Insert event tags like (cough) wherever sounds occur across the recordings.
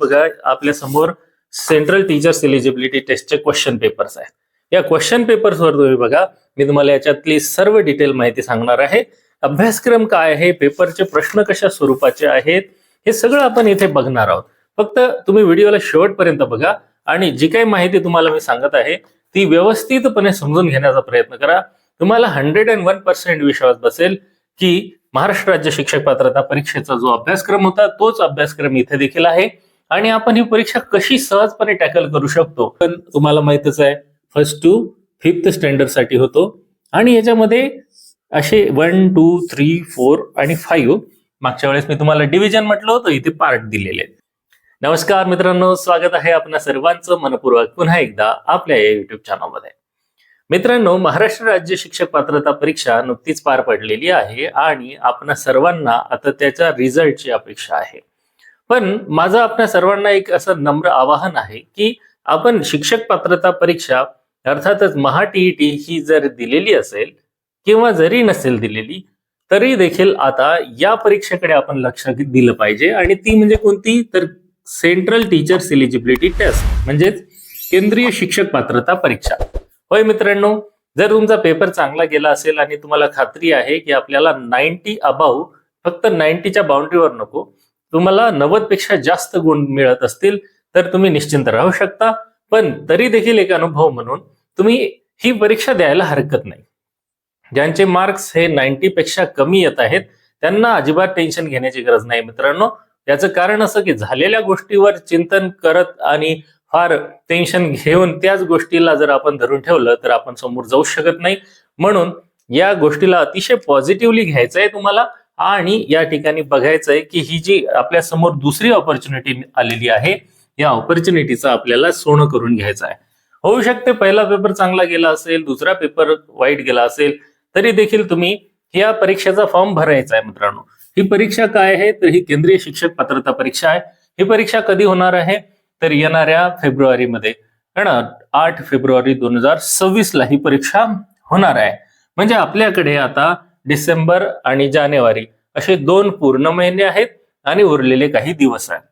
बघा आपल्यासमोर central teachers eligibility टेस्टचे क्वेश्चन पेपर्स आहेत. या क्वेश्चन पेपर्सवर तुम्ही बघा मी तुम्हाला याच्यातली सर्व डिटेल माहिती सांगणार आहे. अभ्यासक्रम काय आहे? पेपरचे प्रश्न कशा स्वरूपाचे आहेत? हे सगळं आपण इथे बघणार आहोत. फक्त तुम्ही व्हिडिओला शेवटपर्यंत बघा आणि जी काही माहिती तुम्हाला मी सांगत आहे ती व्यवस्थितपणे समजून घेण्याचा प्रयत्न करा. तुम्हाला हंड्रेड अँड वन पर्सेंट विश्वास बसेल की महाराष्ट्र राज्य शिक्षक पात्रता परीक्षेचा जो अभ्यासक्रम होता तोच अभ्यासक्रम इथे देखील आहे. आणि आपण ही परीक्षा कशी सहजपणे टॅकल करू शकतो? पण तुम्हाला माहितच आहे फर्स्ट टू फिफ्थ स्टँडर्डसाठी होतो. आणि याच्यामध्ये असे वन टू थ्री फोर आणि फाईव्ह मागच्या वेळेस मी तुम्हाला डिव्हिजन म्हटलं होतं इथे पार्ट दिलेले. आहेत नमस्कार मित्रांनो स्वागत आहे आपल्या सर्वांचं मनपूर्वक पुन्हा एकदा आपल्या या युट्यूब चॅनलमध्ये मित्रांनो महाराष्ट्र राज्य शिक्षक पात्रता परीक्षा नुकतीच पार पडलेली आहे आणि आपणा सर्वांना आता त्याच्या रिझल्टची अपेक्षा आहे. पण माझं आपल्या सर्वांना एक असं नम्र आवाहन आहे की आपण शिक्षक पात्रता परीक्षा अर्थातच महा टीईटी ही जर दिलेली असेल किंवा जरी नसेल दिलेली तरी देखील आता या परीक्षेकडे आपण लक्ष दिलं पाहिजे आणि ती म्हणजे कोणती? तर सेंट्रल टीचर्स एलिजिबिलिटी टेस्ट म्हणजेच केंद्रीय शिक्षक पात्रता परीक्षा. होय मित्रांनो जर तुमचा पेपर चांगला गेला असेल आणि तुम्हाला खात्री आहे की आपल्याला नाईन्टी अबाव फक्त नाईन्टीच्या बाउंड्रीवर नको तुम्हाला नव्वदपेक्षा जास्त गुण मिळत असतील तर तुम्ही निश्चिंत राहू शकता. पण तरी देखील एक अनुभव म्हणून तुम्ही ही परीक्षा द्यायला हरकत नाही. ज्यांचे मार्क्स हे नाईन्टी पेक्षा कमी येत आहेत त्यांना अजिबात टेन्शन घेण्याची गरज नाही मित्रांनो. याचं कारण असं की झालेल्या गोष्टीवर चिंतन करत आणि फार टेन्शन घेऊन त्याच गोष्टीला जर आपण धरून ठेवलं तर आपण समोर जाऊ शकत नाही. म्हणून या गोष्टीला अतिशय पॉझिटिव्हली घ्यायचं आहे तुम्हाला. आणि या ठिकाणी बघायचं आहे की ही जी आपल्यासमोर दुसरी ऑपॉर्च्युनिटी आलेली आहे या ऑपॉर्च्युनिटीचा आपल्याला सोनं करून घ्यायचं आहे. होऊ शकते पहिला पेपर चांगला गेला असेल दुसरा पेपर वाईट गेला असेल तरी देखील तुम्ही या परीक्षेचा फॉर्म भरायचा आहे मित्रांनो. ही परीक्षा काय आहे? तर ही केंद्रीय शिक्षक पात्रता परीक्षा आहे. ही परीक्षा कधी होणार आहे? तर येणाऱ्या फेब्रुवारीमध्ये. है ना आठ फेब्रुवारी दोन हजार सव्वीस ला ही परीक्षा होणार आहे. म्हणजे आपल्याकडे आता डिसेंबर आणि जानेवारी असे दोन पूर्ण महिने आहेत आणि उरलेले काही दिवस आहेत.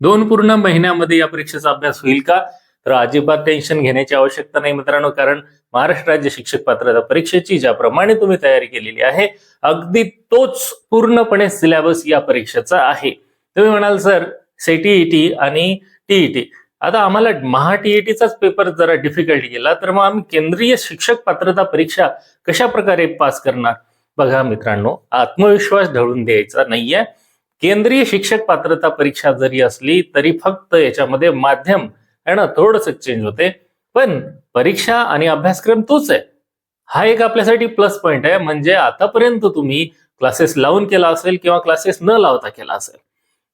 दोन पूर्ण महिन्यामध्ये या परीक्षेचा अभ्यास होईल का? तर अजिबात टेन्शन घेण्याची आवश्यकता नाही मित्रांनो कारण महाराष्ट्र राज्य शिक्षक पात्रता परीक्षेची ज्याप्रमाणे तुम्ही तयारी केलेली आहे अगदी तोच पूर्णपणे सिलेबस या परीक्षेचा आहे. तुम्ही म्हणाल सर सीटीईटी आणि टीईटी आता आम्हाला महा टीईटीचाच पेपर जरा डिफिकल्ट गेला तर मग आम्ही केंद्रीय शिक्षक पात्रता परीक्षा कशा प्रकारे पास करणार? बघा मित्रांनो आत्मविश्वास ढळून द्यायचा नाहीये. केंद्रीय शिक्षक पात्रता परीक्षा जरी असली तरी फक्त याच्यामध्ये माध्यम आहे ना थोडस चेंज होते. पण परीक्षा आणि अभ्यासक्रम तोच आहे. हा एक आपल्यासाठी प्लस पॉइंट आहे. म्हणजे आतापर्यंत तुम्ही क्लासेस लावून केला असेल किंवा क्लासेस न लावता केला असेल.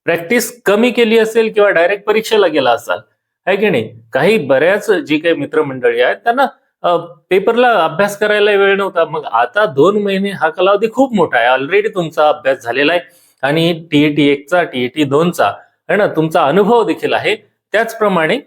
प्रॅक्टिस कमी केली असेल किंवा डायरेक्ट परीक्षेला गेला असाल आहे की नाही? काही बऱ्याच जी काही मित्रमंडळी आहेत त्यांना पेपरला अभ्यास करायला वेळ नव्हता. मग आता दोन महिने हा कालावधी खूप मोठा आहे. ऑलरेडी तुमचा अभ्यास झालेला आहे. आणि टीएटी एकचा टीएटी दोनचा आहे ना? तुमचा अनुभव देखील आहे. त्याचप्रमाणे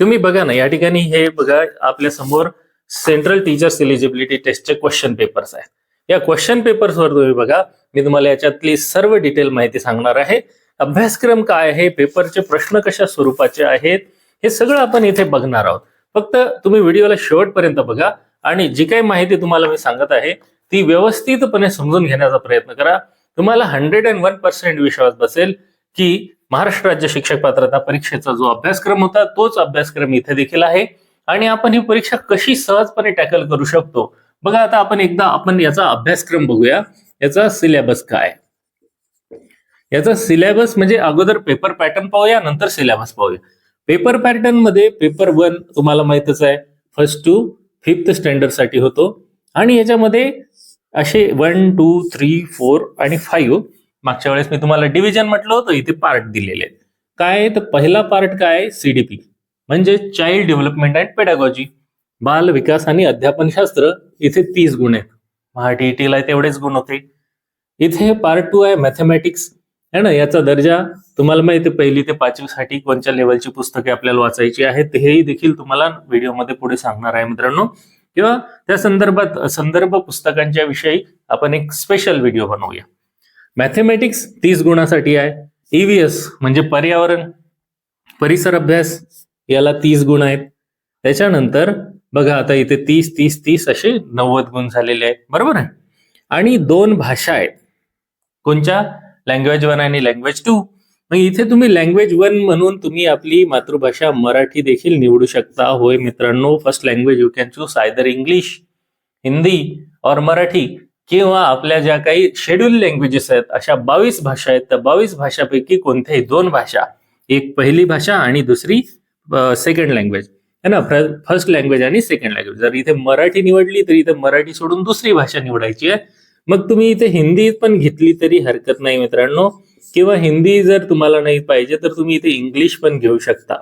तुम्ही बघा ना या ठिकाणी हे बघा आपल्यासमोर सेंट्रल टीचर्स एलिजिबिलिटी टेस्टचे क्वेश्चन पेपर्स आहेत. या क्वेश्चन पेपर्सवर तुम्ही बघा. मी तुम्हाला याच्यातली सर्व डिटेल माहिती सांगणार आहे. अभ्यासक्रम काय आहे? पेपरचे प्रश्न कशा स्वरूपाचे आहेत? हे सगळं आपण इथे बघणार आहोत. फक्त तुम्ही व्हिडिओला शेवटपर्यंत बघा आणि जी काही माहिती तुम्हाला मी सांगत आहे ती व्यवस्थितपणे समजून घेण्याचा प्रयत्न करा. तुम्हाला हंड्रेड अँड वन पर्सेंट विश्वास बसेल की महाराष्ट्र राज्य शिक्षक पात्रता परीक्षेचा जो अभ्यासक्रम होता तोच अभ्यासक्रम इथे देखील आहे. आणि आपण ही परीक्षा कशी सहजपणे टॅकल करू शकतो? बघा आता आपण एकदा आपण याचा अभ्यासक्रम बघूया. याचा सिलेबस काय? याचा सिलेबस म्हणजे अगोदर पेपर पॅटर्न पाहूया नंतर सिलेबस पाहूया. पेपर पॅटर्नमध्ये पेपर वन तुम्हाला माहितच आहे. फर्स्ट टू फिफ्थ स्टँडर्डसाठी होतो. आणि याच्यामध्ये असे वन टू थ्री फोर आणि फाईव्ह मागच्या वेळेस मी तुम्हाला डिव्हिजन म्हटलं होतं इथे पार्ट दिलेले आहेत. काय? तर पहिला पार्ट काय? सीडीपी म्हणजे चाइल्ड डेव्हलपमेंट अँड पेडागॉजी बाल विकास आणि अध्यापनशास्त्र इथे तीस गुण आहेत. महा तेवढेच गुण होते. इथे पार्ट टू आहे मॅथमॅटिक्स है ना? याचा दर्जा तुम्हाला माहिती पहिली ते पाचवीसाठी कोणत्या लेवलची पुस्तके आपल्याला वाचायची आहेत हेही देखील तुम्हाला व्हिडिओमध्ये पुढे सांगणार आहे मित्रांनो. किंवा त्या संदर्भात संदर्भ पुस्तकांच्या विषयी आपण एक स्पेशल व्हिडिओ बनवूया. मॅथमॅटिक्स तीस गुणासाठी आहे. ईव्हीएस म्हणजे पर्यावरण परिसर अभ्यास याला तीस गुण आहेत. त्याच्यानंतर बघा आता इथे तीस तीस तीस असे नव्वद गुण झालेले आहेत. बरोबर आहे? आणि दोन भाषा आहेत. कोणत्या लँग्वेज वन आणि लँग्वेज टू मग इथे तुम्ही लँग्वेज वन म्हणून तुम्ही आपली मातृभाषा मराठी देखील निवडू शकता. होय मित्रांनो first language you can choose either English Hindi और मराठी किंवा आपल्या ज्या काही शेड्यूल लँग्वेजेस आहेत अशा बावीस भाषा आहेत. त्या बावीस भाषापैकी कोणत्याही दोन भाषा एक पहिली भाषा आणि दुसरी सेकंड लँग्वेज है ना? फर्स्ट लँग्वेज आणि सेकंड लँग्वेज जर इथे मराठी निवडली तर इथे मराठी सोडून दुसरी भाषा निवडायची आहे. मग तुम्ही इथे हिंदी पण घेतली तरी हरकत नाही मित्रांनो. किंवा हिंदी जर तुम्हाला नाही पाहिजे तर तुम्ही इथे इंग्लिश पण घेऊ शकता.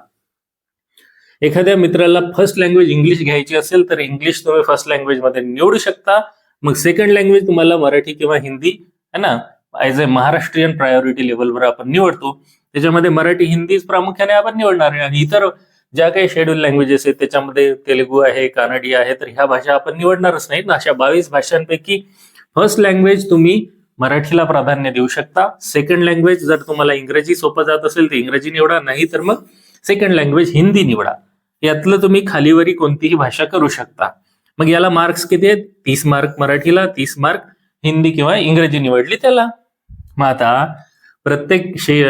एखाद्या मित्राला फर्स्ट लँग्वेज इंग्लिश घ्यायची असेल तर इंग्लिश तुम्ही फर्स्ट लँग्वेजमध्ये निवडू शकता. मग सेकंड लँग्वेज तुम्हाला मराठी किंवा हिंदी है ना? ॲज अ महाराष्ट्रीयन प्रायोरिटी लेवलवर आपण निवडतो. त्याच्यामध्ये मराठी हिंदीच प्रामुख्याने आपण निवडणार आहे. आणि इतर ज्या काही शेड्यूल लँग्वेजेस आहेत त्याच्यामध्ये तेलुगू आहे कानडी आहे तर ह्या भाषा आपण निवडणारच नाहीत ना? अशा बावीस भाषांपैकी फर्स्ट लँग्वेज तुम्ही मराठीला प्राधान्य देऊ शकता. सेकंड लँग्वेज जर तुम्हाला इंग्रजी सोपं जात असेल तर इंग्रजी निवडा नाही तर मग सेकंड लँग्वेज हिंदी निवडा. यातलं तुम्ही खालीवरी कोणतीही भाषा करू शकता. मग याला मार्क्स किती आहेत? तीस मार्क मराठीला तीस मार्क हिंदी किंवा इंग्रजी निवडली त्याला. मग आता प्रत्येक शे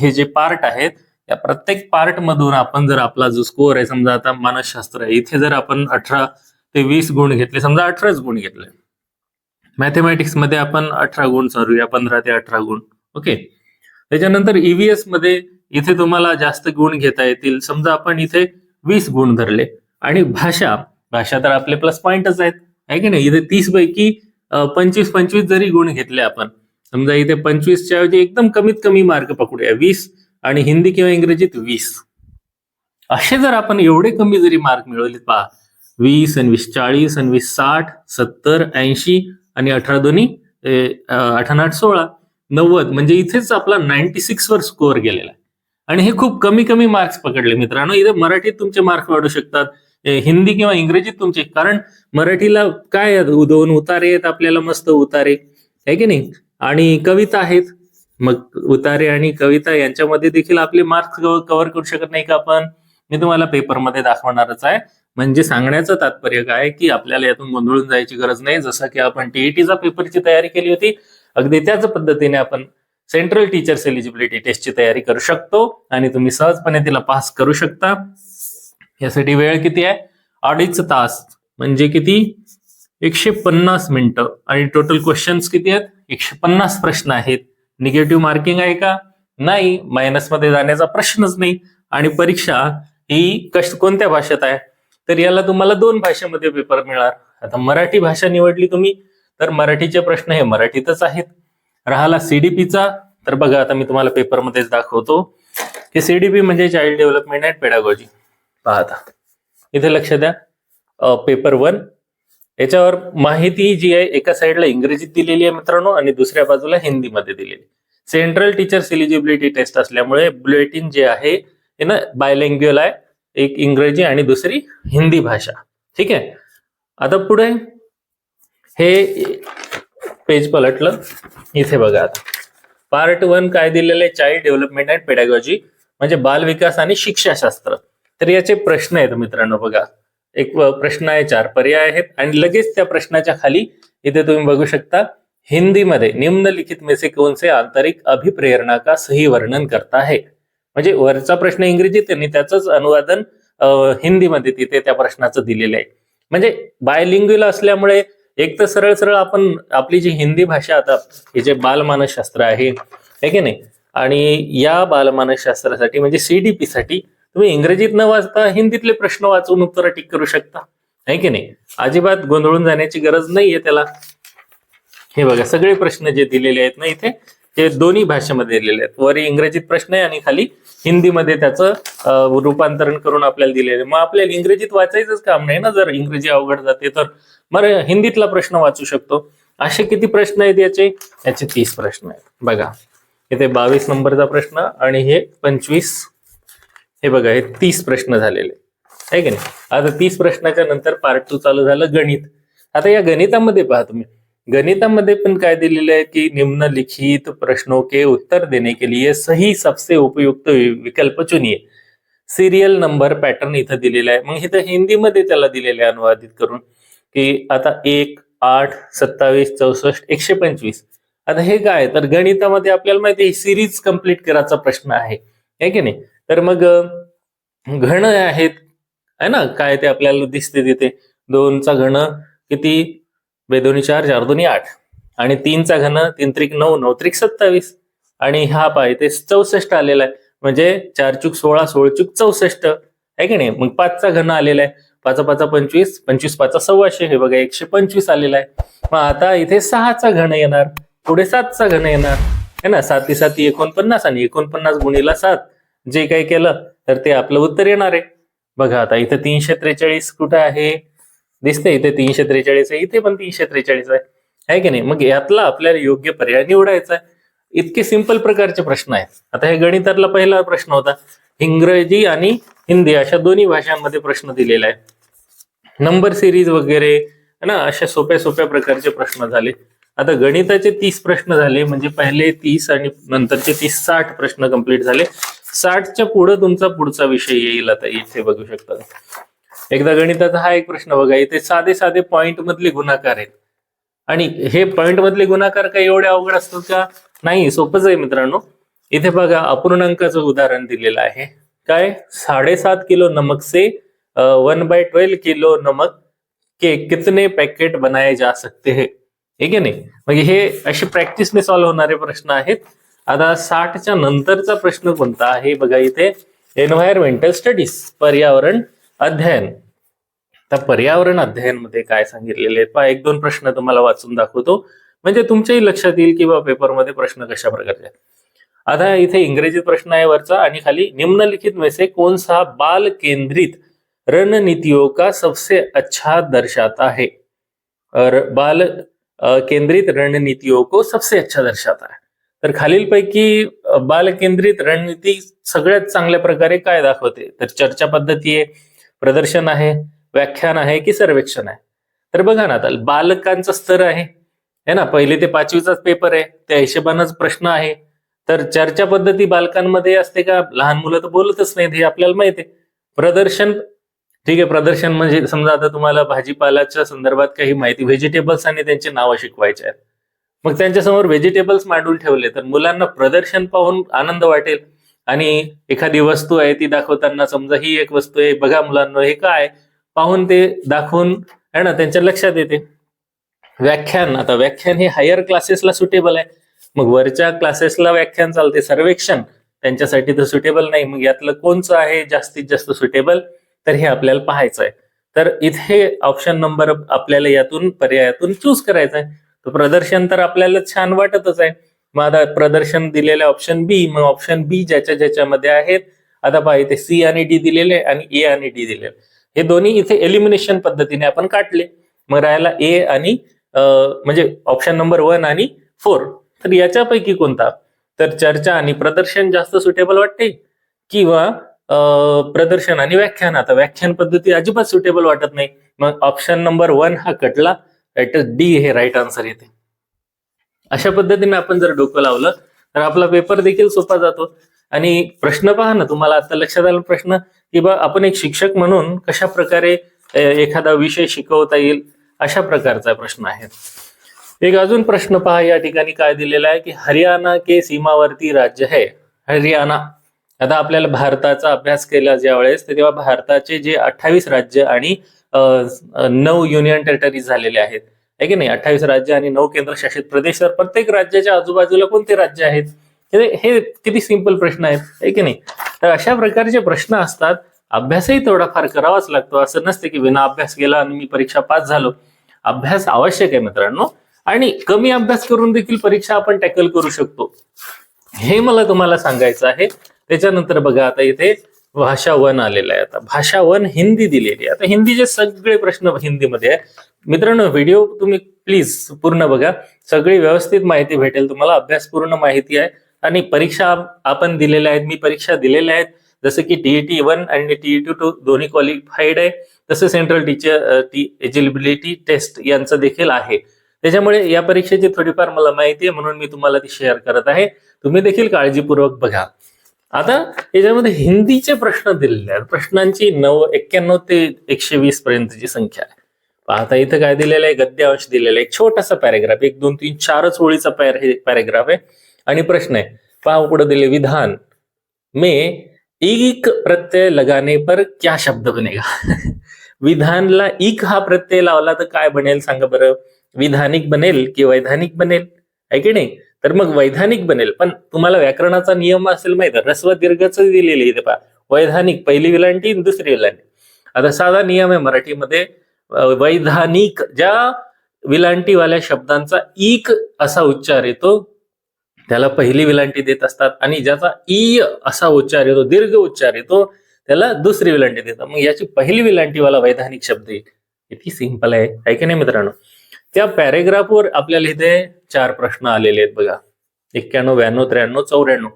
हे जे पार्ट आहेत या प्रत्येक पार्ट मधून आपण जर आपला जो स्कोअर आहे समजा आता मानसशास्त्र आहे इथे जर आपण अठरा ते वीस गुण घेतले समजा अठराच गुण घेतले. मॅथेमॅटिक्समध्ये आपण अठरा गुण चालूया पंधरा ते अठरा गुण. ओके त्याच्यानंतर ईव्हीएसमध्ये इथे तुम्हाला जास्त गुण घेता येतील. समजा आपण इथे वीस गुण धरले. आणि भाषा भाषा तर आपले प्लस पॉइंटच आहेत. आहे की नाही? इथे तीस पैकी पंचवीस पंचवीस जरी गुण घेतले आपण. समजा इथे पंचवीसच्या ऐवजी एकदम कमीत कमी मार्क पकडूया. वीस आणि हिंदी किंवा इंग्रजीत वीस. असे जर आपण एवढे कमी जरी मार्क मिळवले पहा. वीस आणि वीस चाळीस आणि वीस साठ सत्तर ऐंशी आणि अठरा दोन्ही अठरा आठ सोळा नव्वद म्हणजे इथेच आपला नाईन्टी सिक्स वर स्कोअर गेलेला आहे. आणि हे खूप कमी कमी मार्क्स पकडले मित्रांनो. इथे मराठीत तुमचे मार्क वाढू शकतात हिंदी किंवा इंग्रजीत तुमचे कारण मराठीला काय दोन उतारे आहेत आपल्याला मस्त उतारे आहे की नाही? आणि कविता आहेत. मग उतारे आणि कविता यांच्यामध्ये देखील आपले मार्क्स कव्हर करू शकत नाही का आपण? मी तुम्हाला पेपरमध्ये दाखवणारच आहे. म्हणजे सांगण्याचं तात्पर्य काय की आपल्याला यातून गोंधळून जायची गरज नाही. जसं की आपण टीईटीचा पेपरची तयारी केली होती अगदी त्याच पद्धतीने आपण सेंट्रल टीचर्स एलिजिबिलिटी टेस्टची तयारी करू शकतो आणि तुम्ही सहजपणे तिला पास करू शकता. यासाठी वेळ किती आहे? अडीच तास म्हणजे किती? एकशे पन्नास मिनिटं. आणि टोटल क्वेश्चन्स किती आहेत? एकशे पन्नास प्रश्न आहेत. निगेटिव्ह मार्किंग आहे का? नाही. मायनसमध्ये जाण्याचा प्रश्नच नाही. आणि परीक्षा ही कश कोणत्या भाषेत आहे? तर याला तुम्हाला दोन भाषेमध्ये पेपर मिळणार. आता मराठी भाषा निवडली तुम्ही तर मराठीचे प्रश्न हे मराठीतच आहेत. राहिला सीडीपीचा तर बघा आता मी तुम्हाला पेपरमध्येच दाखवतो. की सीडीपी म्हणजे चाइल्ड डेव्हलपमेंट अँड पेडागॉजी पाहता इथे लक्ष द्या. पेपर वन याच्यावर माहिती जी आहे एका साईडला इंग्रजीत दिलेली आहे मित्रांनो आणि दुसऱ्या बाजूला हिंदीमध्ये दिलेली सेंट्रल टीचर्स एलिजिबिलिटी टेस्ट असल्यामुळे बुलेटिन जे आहे हे ना बायलँग्युअल आहे. एक इंग्रजी आणि दुसरी हिंदी भाषा. ठीक आहे? आता पुढे हे पेज पलटलं. इथे बघा आता. पार्ट वन काय दिलेलं आहे? चाइल्ड डेव्हलपमेंट अँड पेडॅगॉजी म्हणजे बालविकास आणि शिक्षाशास्त्र. तर याचे प्रश्न आहेत मित्रांनो बघा. एक प्रश्न आहे चार पर्याय आहेत. आणि लगेच त्या प्रश्नाच्या खाली इथे तुम्ही बघू शकता हिंदीमध्ये निम्नलिखित में से कौन से आंतरिक अभिप्रेरणा का सही वर्णन करता है म्हणजे वरचा प्रश्न इंग्रजीत आहे आणि त्याचंच अनुवादन हिंदीमध्ये तिथे त्या प्रश्नाचं दिलेलं आहे. म्हणजे बायलिंग्युअल असल्यामुळे एक तर सरळ सरळ आपण आपली जी हिंदी भाषा आता हे जे बालमानसशास्त्र आहे हे की नाही? आणि या बालमानसशास्त्रासाठी म्हणजे सीडीपी साठी तुम्ही इंग्रजीत न वाचता हिंदीतले प्रश्न वाचून उत्तर टिक करू शकता. आहे की नाही? अजिबात गोंधळून जाण्याची गरज नाहीये त्याला. हे बघा सगळे प्रश्न जे दिलेले आहेत ना इथे ते दोन्ही भाषेमध्ये दिलेले आहेत. वर इंग्रजीत प्रश्न आहे आणि खाली हिंदीमध्ये त्याचं रूपांतरण करून आपल्याला दिलेलं आहे. मग आपल्याला इंग्रजीत वाचायचंच काम नाही ना जर इंग्रजी अवघड जाते तर. मग हिंदीतला प्रश्न वाचू शकतो. असे किती प्रश्न आहेत याचे? याचे तीस प्रश्न आहेत. बघा इथे बावीस नंबरचा प्रश्न आणि हे पंचवीस. हे बघा हे तीस प्रश्न झालेले. आहे की नाही? आता तीस प्रश्नाच्या नंतर पार्ट टू चालू झालं गणित. आता या गणितामध्ये पहा तुम्ही. गणितामध्ये पण काय दिलेलं आहे की निम्नलिखित प्रश्नों के उत्तर देने के लिए सही सबसे उपयुक्त विकल्प चुनिये. सिरियल नंबर पॅटर्न इथं दिलेला आहे. मग इथं हिंदीमध्ये त्याला दिलेलं आहे अनुवादित करून की आता एक आठ सत्तावीस चौसष्ट एकशे पंचवीस. आता हे काय तर गणितामध्ये आपल्याला माहिती आहे सिरीज कंप्लीट करायचा प्रश्न आहे. की नाही? तर मग घण घन आहेत? है ना? काय ते आपल्याला दिसते तिथे? दोनचा घन किती? बेदोनी चार चार दोन्ही आठ. आणि तीनचा घन तीन त्रिक नऊ नऊ त्रिक सत्तावीस. आणि हा पाय ते चौसष्ट आलेला आहे. म्हणजे चार चूक सोळा सोळ चूक चौसष्ट. आहे की नाही? मग पाचचा घन आलेला आहे. पाचा पाचा पंचवीस पंचवीस पाचा सव्वाशे. हे बघा एकशे पंचवीस आलेला आहे. मग आता इथे सहाचा घन येणार. पुढे सातचा घन येणार. है ना? साती साती एकोणपन्नास आणि एकोणपन्नास गुणीला सात. जे काही केलं तर ते आपलं उत्तर येणार आहे. बघा आता इथे तीनशे त्रेचाळीस कुठं आहे? दिसते इथे तीनशे त्रेचाळीस आहे इथे पण तीनशे त्रेचाळीस आहे. आहे की नाही? मग यातला आपल्याला योग्य पर्याय निवडायचा आहे. इतके सिंपल प्रकारचे प्रश्न आहेत. आता हे गणितातला पहिला प्रश्न होता. इंग्रजी आणि हिंदी अशा दोन्ही भाषांमध्ये प्रश्न दिलेला आहे. नंबर सिरीज वगैरे ना? अशा सोप्या सोप्या प्रकारचे प्रश्न झाले. आता गणिताचे तीस प्रश्न झाले म्हणजे पहिले तीस आणि नंतरचे तीस साठ प्रश्न कंप्लीट झाले. साठच्या पुढे तुमचा पुढचा विषय येईल आता इथे बघू शकता एकदा गणिताचा हा एक प्रश्न बघा इथे साधे साधे पॉइंट मधले गुणाकार आहेत. आणि हे पॉइंट मधले गुणाकार काही एवढे अवघड असतात का? नाही सोपंच आहे मित्रांनो. इथे बघा अपूर्णांकाचं उदाहरण दिलेलं आहे. काय? साडेसात किलो नमक से वन बाय ट्वेल्व किलो नमक के कितने पॅकेट बनाये जा सकते है? ठीक आहे नाही? म्हणजे हे असे प्रॅक्टिसने सॉल्व्ह होणारे प्रश्न आहेत. आता साठच्या नंतरचा प्रश्न कोणता आहे? बघा इथे एन्व्हायरमेंटल स्टडीज पर्यावरण अध्ययन. आता पर्यावरण अध्ययनमध्ये काय सांगितलेले आहेत पहा एक दोन प्रश्न तुम्हाला वाचून दाखवतो. म्हणजे तुमच्याही लक्षात येईल की बा पेपरमध्ये प्रश्न कशा प्रकारचे आता इथे इंग्रजीत प्रश्न आहे वरचा आणि खाली निम्नलिखित में से कौन सा बाल केंद्रित रणनीतियों का सबसे अच्छा दर्शाता है और बाल केंद्रित रणनीतियों को सबसे अच्छा दर्शाता है तर खालीलपैकी बाल केंद्रित रणनीती सगळ्यात चांगल्या प्रकारे काय दाखवते? तर चर्चा पद्धती आहे प्रदर्शन आहे व्याख्यान आहे की सर्वेक्षण आहे? तर बघा ना आता बालकांचा स्तर आहे. है ना? पहिले ते पाचवीचाच पेपर आहे. त्या हिशोबानंच प्रश्न आहे. तर चर्चा पद्धती बालकांमध्ये असते का? लहान मुलं तर बोलतच नाहीत हे आपल्याला माहिती आहे. प्रदर्शन ठीक आहे प्रदर्शन म्हणजे समजा आता तुम्हाला भाजीपालाच्या संदर्भात काही माहिती व्हेजिटेबल्स आणि त्यांची नावं शिकवायची आहेत. मग त्यांच्यासमोर व्हेजिटेबल्स मांडून ठेवले तर मुलांना प्रदर्शन पाहून आनंद वाटेल. आणि एखादी वस्तू आहे ती दाखवताना समजा ही एक वस्तू आहे बघा मुलांना हे काय पाहून ते दाखवून आहे ना त्यांच्या लक्षात येते. व्याख्यान आता व्याख्यान हे हायर क्लासेसला सुटेबल आहे. मग वरच्या क्लासेसला व्याख्यान चालते सर्वेक्षण. त्यांच्यासाठी तर सुटेबल नाही. मग यातलं कोणचं आहे जास्तीत जास्त सुटेबल तर हे आपल्याला पाहायचं आहे तर इथे ऑप्शन नंबर आपल्याला यातून पर्यायातून चूज करायचा आहे तर प्रदर्शन तर आपल्याला छान वाटतच आहे. मग आता प्रदर्शन दिलेलं ऑप्शन बी मग ऑप्शन बी ज्याच्या ज्याच्यामध्ये आहेत आता पाहिजे इथे सी आणि डी दिलेले आणि ए आणि डी दिलेले. हे दोन्ही इथे एलिमिनेशन पद्धतीने आपण काढले. मग राहायला ए आणि म्हणजे ऑप्शन नंबर वन आणि फोर तर याच्यापैकी कोणता? तर चर्चा आणि प्रदर्शन जास्त सुटेबल वाटते? किंवा प्रदर्शन आणि व्याख्यान? आता व्याख्यान पद्धती अजिबात सुटेबल वाटत नाही. मग ऑप्शन नंबर वन हा कटला. राईट डी हे राईट आन्सर येते. अशा पद्धतीने आपण जर डोकं लावलं तर आपला पेपर देखील सोपा जातो. आणि प्रश्न पहा ना तुम्हाला आता लक्षात आला प्रश्न की बा आपण एक शिक्षक म्हणून कशा प्रकारे एखादा विषय शिकवता येईल अशा प्रकारचा प्रश्न आहे. एक अजून प्रश्न पहा या ठिकाणी काय दिलेला आहे की हरियाणा के सीमावर्ती राज्य है. हरियाणा. आता आपल्याला भारताचा अभ्यास केला ज्या वेळेस तेव्हा भारताचे जे अठ्ठावीस राज्य आणि नऊ युनियन टेरिटरीज झालेले आहेत. आहे की नाही? अठ्ठावीस राज्य आणि नऊ केंद्रशासित प्रदेश तर प्रत्येक राज्याच्या आजूबाजूला कोणते राज्य आहेत? हे किती सिंपल प्रश्न आहेत आहे की नाही? तर अशा प्रकारचे प्रश्न असतात अभ्यासही थोडाफार करावाच लागतो. असं नसते की विना अभ्यास केला आणि मी परीक्षा पास झालो. अभ्यास आवश्यक आहे मित्रांनो. आणि कमी अभ्यास करून देखील परीक्षा आपण टॅकल करू शकतो. हे मला तुम्हाला सांगायचं आहे. त्याच्यानंतर बघा आता इथे भाषा वन आलेला आहे. आता भाषा वन हिंदी दिलेली आहे. आता हिंदीचे सगळे प्रश्न हिंदीमध्ये आहे मित्रांनो व्हिडिओ तुम्ही प्लीज पूर्ण बघा. सगळी व्यवस्थित माहिती भेटेल. तुम्हाला अभ्यास पूर्ण माहिती आहे. आणि परीक्षा आपण दिलेल्या आहेत मी परीक्षा दिलेल्या आहेत. जसं की टीईटी वन आणि टीईटी टू दोन्ही क्वालिफाईड आहे. तसं central teacher T eligibility test यांचं देखील आहे. त्याच्यामुळे या परीक्षेची थोडीफार मला माहिती आहे म्हणून मी तुम्हाला ती शेअर करत आहे. तुम्ही देखील काळजीपूर्वक बघा. आता याच्यामध्ये हिंदीचे प्रश्न दिलेले आहेत. प्रश्नांची नव एक्क्याण्णव ते एकशे वीस पर्यंतची संख्या आहे. पाहता इथं काय दिलेलं आहे? गद्यांश दिलेला आहे. एक छोटासा पॅरेग्राफ एक दोन तीन चारच ओळीचा पॅरेग्राफ आहे. आणि प्रश्न आहे पाव पुढे दिले? विधान. में एक प्रत्यय लगाने पर क्या शब्द बनेगा? (laughs) विधानला इक हा प्रत्यय लावला तर काय बनेल सांगा बरं? विधानिक बनेल की वैधानिक बनेल? आहे की नाही? तर मग वैधानिक बनेल. पण तुम्हाला व्याकरणाचा नियम असेल माहिती रस्व दीर्घच दिलेली इथे पहा वैधानिक पहिली विलांटी दुसरी विलांटी. आता साधा नियम आहे मराठीमध्ये वैधानिक ज्या विलांटीवाल्या शब्दांचा इक असा उच्चार येतो त्याला पहिली विलांटी देत असतात आणि ज्याचा इय असा उच्चार येतो दीर्घ उच्चार येतो त्याला दुसरी विलांटी देतात. मग याची पहिली विलांटीवाला वैधानिक शब्द येईल किती सिंपल आहे. आहे की नाही मित्रांनो? त्या पॅरेग्राफवर आपल्याला इथे चार प्रश्न आलेले आहेत बघा. एक्क्याण्णव ब्याण्णव त्र्याण्णव चौऱ्याण्णव.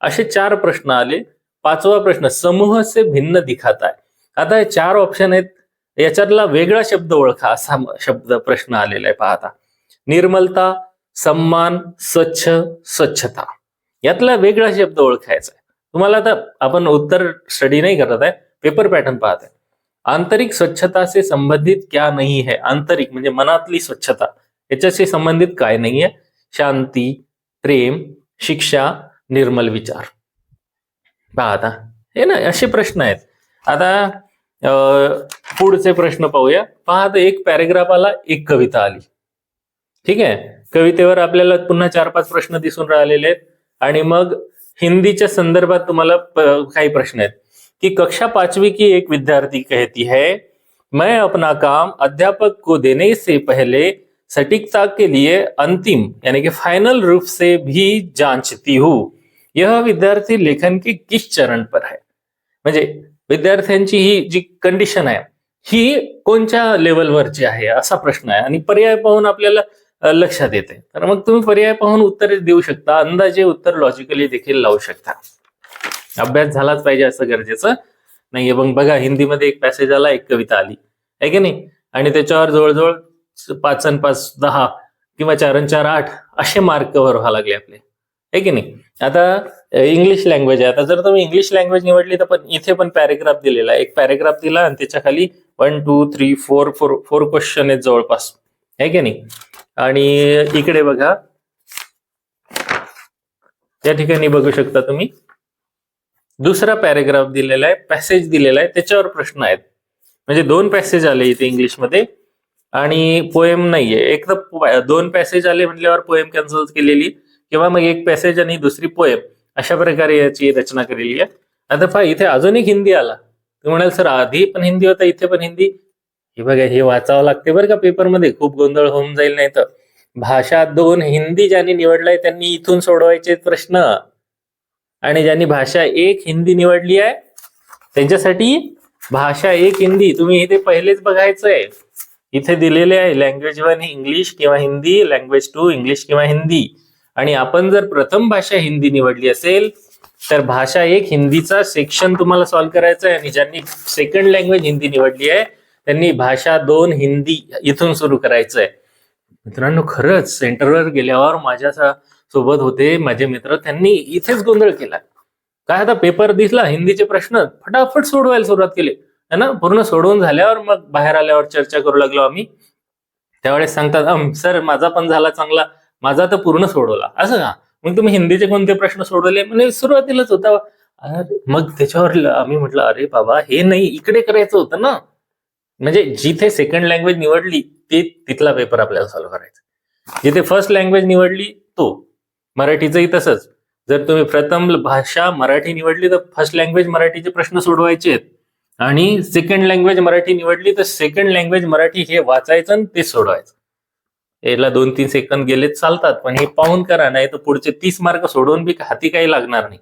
असे चार प्रश्न आले. पाचवा प्रश्न समूह से भिन्न दिखात आहे. आता हे चार ऑप्शन आहेत. याच्यातला वेगळा शब्द ओळखा असा शब्द प्रश्न आलेला आहे. पाहता निर्मलता सम्मान स्वच्छ स्वच्छता. यातला वेगळा शब्द ओळखायचा आहे. तुम्हाला आता आपण उत्तर स्टडी नाही करत आहे पेपर पॅटर्न पाहत आहे. आंतरिक स्वच्छता से संबंधित क्या नाही है? आंतरिक म्हणजे मनातली स्वच्छता. याच्याशी संबंधित काय नाही आहे? शांती प्रेम शिक्षा निर्मल विचार. पहा आता. हे ना असे प्रश्न आहेत. आता पुढचे प्रश्न पाहूया. पहा आता एक पॅरेग्राफ आला एक कविता आली. ठीक आहे? कवितेवर आपल्याला पुन्हा चार पाच प्रश्न दिसून राहिलेले आहेत. आणि मग हिंदीच्या संदर्भात तुम्हाला काही प्रश्न आहेत. कि कक्षा पांचवी की एक विद्यार्थी कहती है मैं अपना काम अध्यापक को देने से पहले सटीकता के लिए अंतिम यानी कि फाइनल रूप से भी जांचती हूँ। यह विद्यार्थी लेखन के किस चरण पर है? म्हणजे विद्यार्थ्यांची ही जी कंडिशन आहे ही कोणत्या लेवलवरची आहे असा प्रश्न आहे. आणि पर्याय पाहून आपल्याला लक्षात येते. तर मग तुम्ही पर्याय पाहून उत्तर देऊ शकता. अंदाजे उत्तर लॉजिकली देखील लावू शकता. अभ्यास झालाच पाहिजे असं गरजेचं नाहीये. मग बघा हिंदीमध्ये एक पॅसेज आला एक कविता आली. आहे की नाही? आणि त्याच्यावर जवळजवळ पाच अन पाच दहा किंवा चार अन चार आठ असे मार्क कव्हर व्हावं लागले आपले. आहे की नाही? आता इंग्लिश लँग्वेज आहे. आता जर तुम्ही इंग्लिश लँग्वेज निवडली तर पण इथे पण पॅरेग्राफ दिलेला एक पॅरेग्राफ दिला आणि त्याच्याखाली one two three four four four question आहेत जवळपास. आहे की नाही? आणि इकडे बघा. या ठिकाणी बघू शकता तुम्ही. दुसरा पॅरेग्राफ दिलेला आहे पॅसेज दिलेला आहे त्याच्यावर प्रश्न आहेत. म्हणजे दोन पॅसेज आले इथे इंग्लिशमध्ये आणि पोएम नाहीये. एक तर दोन पॅसेज आले म्हटल्यावर पोएम कॅन्सल केलेली. किंवा मग एक पॅसेज आणि दुसरी पोएम अशा प्रकारे याची रचना केलेली आहे. आता पहा इथे अजून एक हिंदी आला. तुम्ही म्हणाल सर आधी पण हिंदी होता इथे पण हिंदी. हे बघा हे वाचावं लागते बरं का पेपरमध्ये. खूप गोंधळ होऊन जाईल नाही तर. भाषा दोन हिंदी ज्यांनी निवडलाय त्यांनी इथून सोडवायचे प्रश्न. आणि ज्यांनी भाषा एक हिंदी निवडली आहे त्यांच्यासाठी भाषा एक हिंदी. तुम्ही इथे पहिलेच बघायचंय. इथे दिलेले आहे लँग्वेज वन इंग्लिश किंवा हिंदी लँग्वेज टू इंग्लिश किंवा हिंदी. आणि आपण जर प्रथम भाषा हिंदी निवडली असेल तर भाषा एक हिंदीचा सेक्शन तुम्हाला सॉल्व्ह करायचा आहे आणि ज्यांनी सेकंड लँग्वेज हिंदी निवडली आहे त्यांनी भाषा दोन हिंदी इथून सुरू करायचं आहे मित्रांनो खरंच सेंटरवर गेल्यावर माझ्या सोबत होते माझे मित्र त्यांनी इथेच गोंधळ केला. काय आता पेपर दिसला हिंदीचे प्रश्न फटाफट सोडवायला सुरुवात केली. है ना? पूर्ण सोडवून झाल्यावर मग बाहेर आल्यावर चर्चा करू लागलो आम्ही. त्यावेळेस सांगतात "अम, सर माझा पण झाला चांगला. माझा तर पूर्ण सोडवला. असं का? मग तुम्ही हिंदीचे कोणते प्रश्न सोडवले? म्हणजे सुरुवातीलाच होता. मग त्याच्यावर आम्ही म्हटलं अरे बाबा हे नाही इकडे करायचं होतं ना. म्हणजे जिथे सेकंड लँग्वेज निवडली ते तिथला पेपर आपल्याला सॉल्व्ह करायचा. जिथे फर्स्ट लँग्वेज निवडली तो. मराठीचंही तसंच. जर तुम्ही प्रथम भाषा मराठी निवडली तर फर्स्ट लँग्वेज मराठीचे प्रश्न सोडवायचे आहेत. आणि सेकंड लँग्वेज मराठी निवडली तर सेकंड लँग्वेज मराठी हे वाचायचं आणि ते सोडवायचं. याला दोन तीन सेकंद गेले चालतात. पण हे पाहून करा नाही तर पुढचे तीस मार्क सोडवून बी हाती काही लागणार नाही.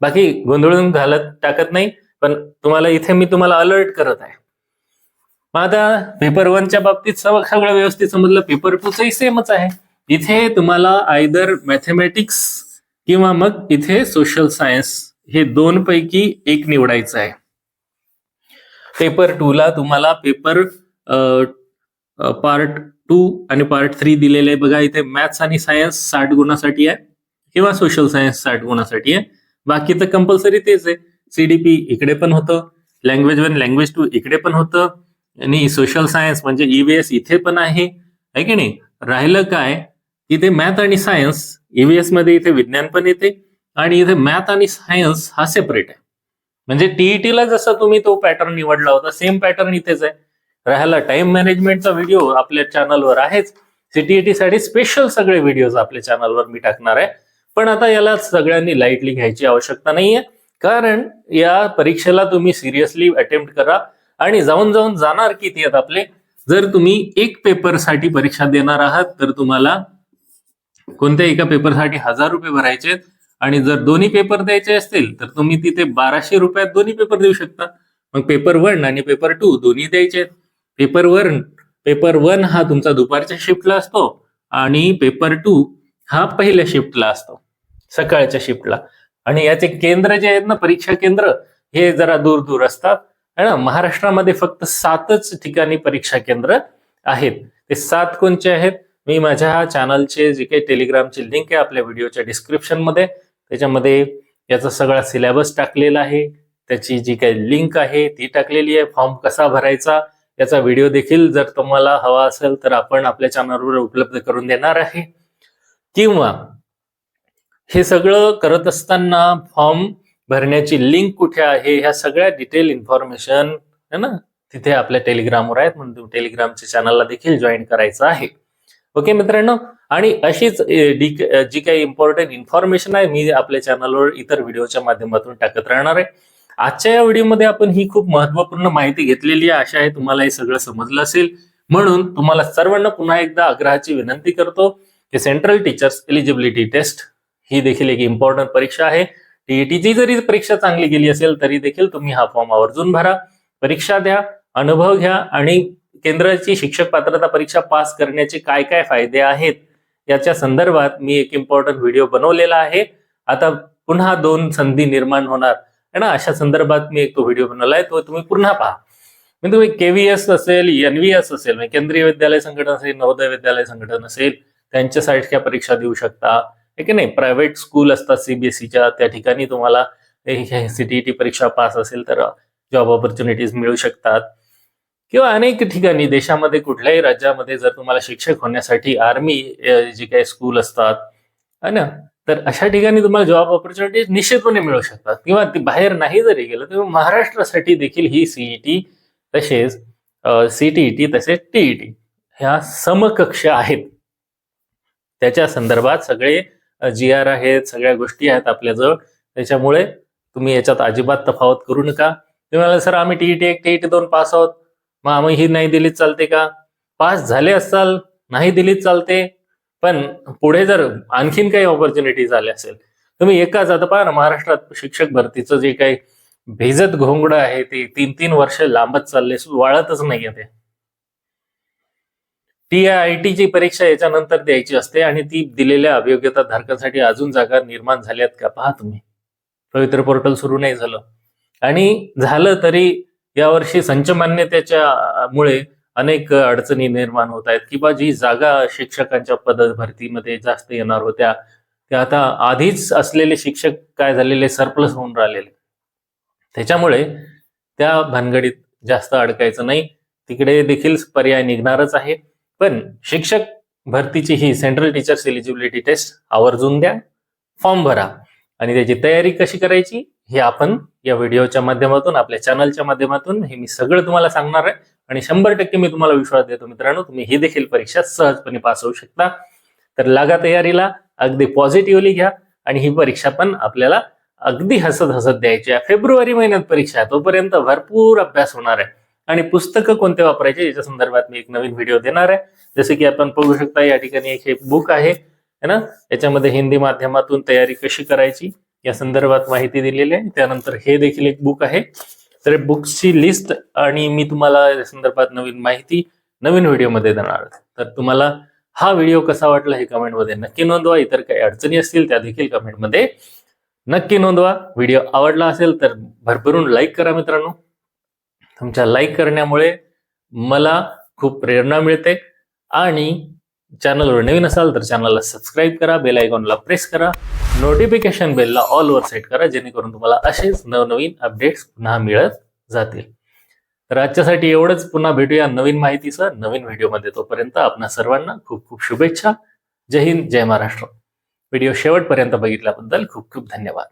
बाकी गोंधळून घालत टाकत नाही. पण तुम्हाला इथे मी तुम्हाला अलर्ट करत आहे. मग आता पेपर वनच्या बाबतीत सगळं सगळं व्यवस्थित समजलं. पेपर टूचही सेमच आहे. इथे तुम्हाला आयदर मॅथमॅटिक्स किंवा मग इथे सोशल सायन्स हे दोन पैकी एक निवडायचं आहे. पेपर टू ला तुम्हाला पेपर पार्ट टू आणि पार्ट थ्री दिलेले आहे. बघा इथे मॅथ्स आणि सायन्स साठ गुणासाठी आहे किंवा सोशल सायन्स साठ गुणासाठी आहे. बाकी तर कंपल्सरी तेच आहे. सीडीपी इकडे पण होतं. लँग्वेज वन लँग्वेज टू इकडे पण होतं. आणि सोशल सायन्स म्हणजे ईव्हीएस इथे पण आहे आहे की नाही? राहिलं काय? इथे मॅथ आणि सायन्स ईव्हीएसमध्ये इथे विज्ञान पण येते आणि इथे मॅथ आणि सायन्स हा सेपरेट आहे. म्हणजे टीईटीला जसं जसा तुम्ही तो पॅटर्न निवडला होता सेम पॅटर्न इथेच आहे. राहायला टाइम मॅनेजमेंटचा व्हिडिओ आपल्या चॅनलवर आहेच. सीटीईटी साठी स्पेशल सगळे व्हिडिओज आपल्या चॅनलवर मी टाकणार आहे. पण आता याला सगळ्यांनी लाईटली घ्यायची आवश्यकता नाहीये. कारण या परीक्षेला तुम्ही सिरियसली अटेम्प्ट करा. आणि जाऊन जाऊन जाणार किती आहेत आपले? जर तुम्ही एक पेपरसाठी परीक्षा देणार आहात तर तुम्हाला कोणत्या एका पेपरसाठी हजार रुपये भरायचे आहेत. आणि जर दोन्ही पेपर द्यायचे असतील तर तुम्ही तिथे बाराशे रुपयात दोन्ही पेपर देऊ शकता. मग पेपर वन आणि पेपर टू दोन्ही द्यायचे आहेत. पेपर वन पेपर वन हा तुमचा दुपारच्या शिफ्टला असतो आणि पेपर टू हा पहिल्या शिफ्टला असतो सकाळच्या शिफ्टला. आणि याचे केंद्र जे आहेत ना परीक्षा केंद्र हे जरा दूर दूर असतात. है ना? महाराष्ट्रामध्ये फक्त सातच ठिकाणी परीक्षा केंद्र आहेत. ते सात कोणचे आहेत? मी माझ्या चॅनलचे जे काही टेलिग्रामची लिंक आहे आपल्या व्हिडिओच्या डिस्क्रिप्शनमध्ये त्याच्यामध्ये याचा सगळा सिलेबस टाकलेला आहे. त्याची जी काही लिंक आहे ती टाकलेली आहे. फॉर्म कसा भरायचा याचा व्हिडिओ देखील जर तुम्हाला हवा असेल तर आपण आपल्या चॅनलवर उपलब्ध करून देणार आहे. किंवा हे सगळं करत असताना फॉर्म भरण्याची लिंक कुठे आहे ह्या सगळ्या डिटेल इन्फॉर्मेशन है ना? तिथे आपल्या टेलिग्रामवर आहेत म्हणून टेलिग्रामच्या चॅनलला देखील जॉईन करायचं आहे. ओके मित्रांनो? आणि अशीच जी काही इम्पॉर्टंट इन्फॉर्मेशन आहे मी आपल्या चॅनलवर इतर व्हिडिओच्या माध्यमातून टाकत राहणार आहे. आजच्या या व्हिडिओमध्ये आपण ही खूप महत्त्वपूर्ण माहिती घेतलेली आहे. आशा आहे तुम्हाला हे सगळं समजलं असेल. म्हणून तुम्हाला सर्वांना पुन्हा एकदा आग्रहाची विनंती करतो की सेंट्रल टीचर्स एलिजिबिलिटी टेस्ट ही देखील एक इम्पॉर्टंट परीक्षा आहे. टीईटीची जरी परीक्षा चांगली गेली असेल तरी देखील तुम्ही हा फॉर्म आवर्जून भरा. परीक्षा द्या अनुभव घ्या आणि केंद्राची शिक्षक पात्रता परीक्षा पास करण्याचे काय काय फायदे आहेत याच्या संदर्भात मी एक इम्पॉर्टंट व्हिडिओ बनवलेला आहे. आता पुन्हा दोन संधी निर्माण होणार है ना? अशा संदर्भात मी एक तो व्हिडिओ बनवलाय तो तुम्ही पुन्हा पहा. म्हणजे तुम्ही केव्हीएस असेल एनव्हीएस असेल म्हणजे केंद्रीय विद्यालय संघटन असेल नवोदय विद्यालय संघटन असेल त्यांच्यासारख्या परीक्षा देऊ शकता. आहे की नाही? प्रायव्हेट स्कूल असतात सीबीएसईच्या त्या ठिकाणी तुम्हाला सीटीईटी परीक्षा पास असेल तर जॉब ऑपॉर्च्युनिटीज मिळू शकतात. किंवा अनेक ठिकाणी देशामध्ये कुठल्याही राज्यामध्ये जर तुम्हाला शिक्षक होण्यासाठी आर्मी जे काही स्कूल असतात है ना? तर अशा ठिकाणी तुम्हाला जॉब ऑपॉर्च्युनिटीज निश्चितपणे मिळू शकतात. किंवा बाहेर नाही जरी गेलं तरी महाराष्ट्रासाठी देखील ही सीईटी तसेच सीटीईटी तसेच टीईटी ह्या समकक्ष आहेत. त्याच्या संदर्भात सगळे जी आर आहेत सगळ्या गोष्टी आहेत आपल्याजवळ. त्याच्यामुळे तुम्ही याच्यात अजिबात तफावत करू नका. तुम्ही म्हणाल, सर आम्ही टीईटी एक टीईटी दोन पास आहोत. मग आम्ही ही नाही दिलीच चालते का? पास झाले असाल नाही दिलीच चालते. पण पुढे जर आणखीन काही ऑपॉर्च्युनिटीज झाल्या असेल तुम्ही एकाच आता पहा ना महाराष्ट्रात शिक्षक भरतीचं जे काही भेजत घोंगडं आहे ते तीन तीन वर्ष लांबत चालले वाळतच नाहीये ते. टी आय टी ची परीक्षा याच्यानंतर द्यायची असते आणि ती दिलेल्या अभियोग्यता धारकांसाठी अजून जागा निर्माण झाल्यात का पहा तुम्ही. पवित्र पोर्टल सुरू नाही झालं. आणि झालं तरी यावर्षी संच मान्यतेच्या मुळे अनेक अडचणी निर्माण होत आहेत किंवा जी जागा शिक्षकांच्या पद भरतीमध्ये जास्त येणार होत्या त्या आता आधीच असलेले शिक्षक काय झालेले सरप्लस होऊन राहिलेले. त्याच्यामुळे त्या भानगडीत जास्त अडकायचं नाही. तिकडे देखील पर्याय निघणारच आहे. पण शिक्षक भरतीची ही सेंट्रल टीचर्स एलिजिबिलिटी टेस्ट आवर्जून द्या फॉर्म भरा आणि त्याची तयारी कशी करायची हे आपण या व्हिडिओच्या माध्यमातून आपल्या चॅनलच्या माध्यमातून हे मी सगळं तुम्हाला सांगणार आहे. आणि शंभर टक्के मी तुम्हाला विश्वास देतो मित्रांनो तुम्ही ही देखील परीक्षा सहजपणे पास होऊ शकता. तर लागा तयारीला अगदी पॉझिटिव्हली घ्या आणि ही परीक्षा पण आपल्याला अगदी हसत हसत द्यायची आहे. फेब्रुवारी महिन्यात परीक्षा आहे तोपर्यंत भरपूर अभ्यास होणार आहे. आणि पुस्तकं कोणते वापरायचे? याच्या संदर्भात मी एक नवीन व्हिडिओ देणार आहे. जसे की आपण बघू शकता या ठिकाणी एक हे बुक आहे है ना? याच्यामध्ये हिंदी माध्यमातून तयारी कशी करायची? या संदर्भात माहिती दिलेली आहे. त्यानंतर हे देखील एक बुक आहे. तर बुक्सची लिस्ट आणि मी तुम्हाला या संदर्भात नवीन माहिती नवीन व्हिडिओमध्ये देणार तर तुम्हाला हा व्हिडिओ कसा वाटला हे कमेंटमध्ये नक्की नोंदवा. इतर काही अडचणी असतील त्या देखील कमेंटमध्ये नक्की नोंदवा. व्हिडिओ आवडला असेल तर भरभरून लाईक करा मित्रांनो. तुमच्या लाईक करण्यामुळे मला खूप प्रेरणा मिळते. आणि चॅनलवर नवीन असाल तर चॅनलला सबस्क्राईब करा बेल आयकॉनला प्रेस करा. नोटिफिकेशन बेलला ऑलवर सेट करा जेणेकरून तुम्हाला असेच नवनवीन अपडेट्स पुन्हा मिळत जातील. तर आजच्यासाठी एवढंच. पुन्हा भेटूया नवीन माहितीसह नवीन व्हिडिओमध्ये. तोपर्यंत आपणा सर्वांना खूप खूप शुभेच्छा. जय हिंद जय महाराष्ट्र. व्हिडिओ शेवटपर्यंत बघितल्याबद्दल खूप खूप धन्यवाद.